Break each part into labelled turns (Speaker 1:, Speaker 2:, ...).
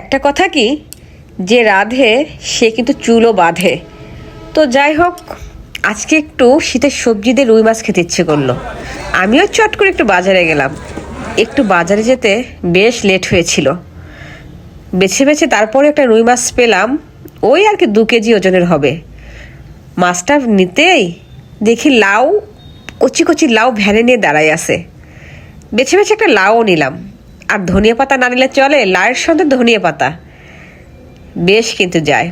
Speaker 1: একটা কথা কি? যে রাধে, সে কিন্তু চুলও বাঁধে। তো যাই হোক, আজকে একটু শীতের সবজি দিয়ে রুই মাছ খেতে ইচ্ছে করল। আমিও চট করে একটু বাজারে গেলাম। একটু বাজারে যেতে বেশ লেট হয়েছিল। বেছে বেছে তারপরে একটা রুই মাছ পেলাম। ওই আর কি দু কেজি ওজনের হবে। মাছটা নিতেই দেখি লাউ, কচি কচি লাউ ভ্যানে নিয়ে দাঁড়ায় আছে। বেছে বেছে একটা লাউও নিলাম। আর ধনিয়া পাতা না নিলে চলে লাউয়ের সঙ্গে ধনিয়া পাতা। বেশ কিন্তু যায়।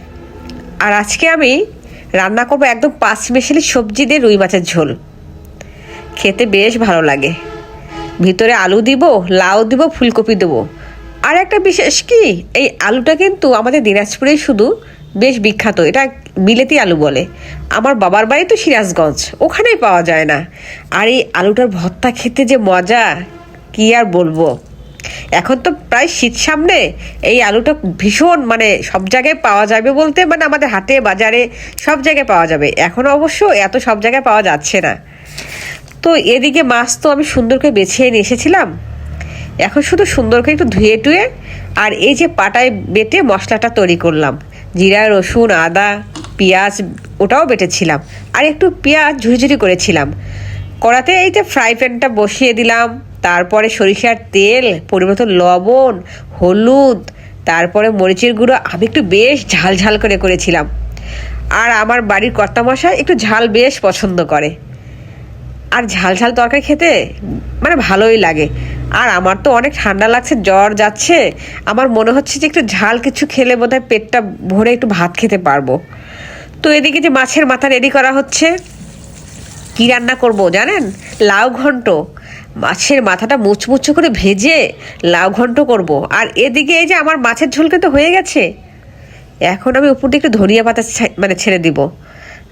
Speaker 1: আর আজকে আমি রান্না করব একদম পাঁচ মেশালি সবজি দিয়ে রুই মাছের ঝোল। খেতে বেশ ভালো লাগে। ভিতরে আলু দিব, লাউ দিব, ফুলকপি দেবো। আর একটা বিশেষ কি, এই আলুটা কিন্তু আমাদের দিনাজপুরেই শুধু বেশ বিখ্যাত। এটা বিলেতি আলু বলে। আমার বাবার বাড়ি তো সিরাজগঞ্জ, ওখানেই পাওয়া যায় না। আর এই আলুটার ভর্তা খেতে যে মজা, কি আর বলব? এখন তো প্রায় শীত সামনে, এই আলুটা ভীষণ মানে সব জায়গায় পাওয়া যাবে বলতে মানে আমাদের হাটে, বাজারে সব জায়গায় পাওয়া যাবে। এখন অবশ্য এত সব জায়গায় পাওয়া যাচ্ছে না। তো এদিকে মাছ তো আমি সুন্দর করে বেছে নিয়ে এসেছিলাম। এখন শুধু সুন্দর করে একটু ধুয়ে টুয়ে আর এই যে পাটায় বেটে মশলাটা তৈরি করলাম। জিরা, রসুন, আদা, পেঁয়াজ, ওটাও বেটেছিলাম। আর একটু পেঁয়াজ ঝুড়ি করেছিলাম। কড়াতে এই যে ফ্রাই প্যানটা বসিয়ে দিলাম, তারপরে সরিষার তেল, পরিমতো লবণ, হলুদ, তারপরে মরিচের গুঁড়ো, আমি একটু বেশ ঝাল ঝাল করে করেছিলাম। আর আমার বাড়ির কর্তামশাই একটু ঝাল বেশ পছন্দ করে। আর ঝাল ঝাল তরকারি খেতে মানে ভালোই লাগে। আর আমার তো অনেক ঠান্ডা লাগছে, জ্বর যাচ্ছে। আমার মনে হচ্ছে যে একটু ঝাল কিছু খেলে বোধহয় পেটটা ভরে একটু ভাত খেতে পারব। তো এদিকে যে মাছের মাথা রেডি করা হচ্ছে কি রান্না করব জানেন? লাউ ঘন্ট। মাছের মাথাটা মুচমুচো করে ভেজে লাউ ঘন্ট করব। আর এদিকে এই যে আমার মাছের ঝোল কিন্তু হয়ে গেছে। এখন আমি উপর একটু ধনিয়া পাতা মানে ছেড়ে দিব।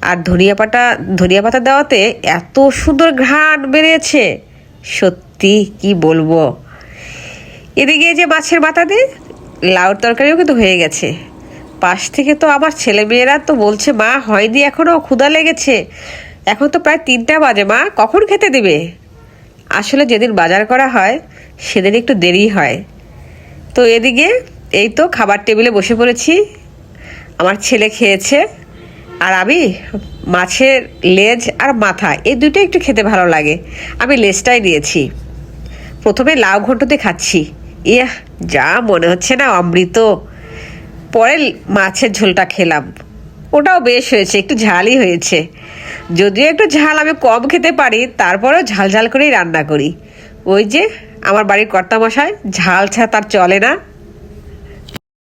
Speaker 1: আর ধনিয়া পাতা ধনিয়া পাতা দেওয়াতে এত সুন্দর ঘ্রাণ বেড়েছে। সত্যি কি বলব? এদিকে যে মাছের মাথা দিয়ে লাউর তরকারিও কিন্তু হয়ে গেছে। পাশ থেকে তো আমার ছেলেমেয়েরা তো বলছে, মা, হয়নি এখনও ক্ষুধা লেগেছে। এখন তো প্রায় তিনটা বাজে, মা। কখন খেতে দেবে? আসলে যেদিন বাজার করা হয়, সেদিন একটু দেরি হয়। তো এদিকে এই তো খাবার টেবিলে বসে পড়েছি। আমার ছেলে খেয়েছে। আর আমি, মাছের লেজ আর মাথা, এই দুটো একটু খেতে ভালো লাগে। আমি লেজটাই দিয়েছি প্রথমে লাউ ঘন্টতে খাচ্ছি। ইয়া যা মনে হচ্ছে না অমৃত। পরে মাছের ঝোলটা খেলাম। ওটাও বেশ হয়েছে, একটু ঝালই হয়েছে। যদিও একটু ঝাল, আমি কম খেতে পারি, তারপরেও ঝাল ঝাল করেই রান্না করি। ওই যে, আমার বাড়ির কর্তামশায় ঝাল ছাড়া তার চলে না।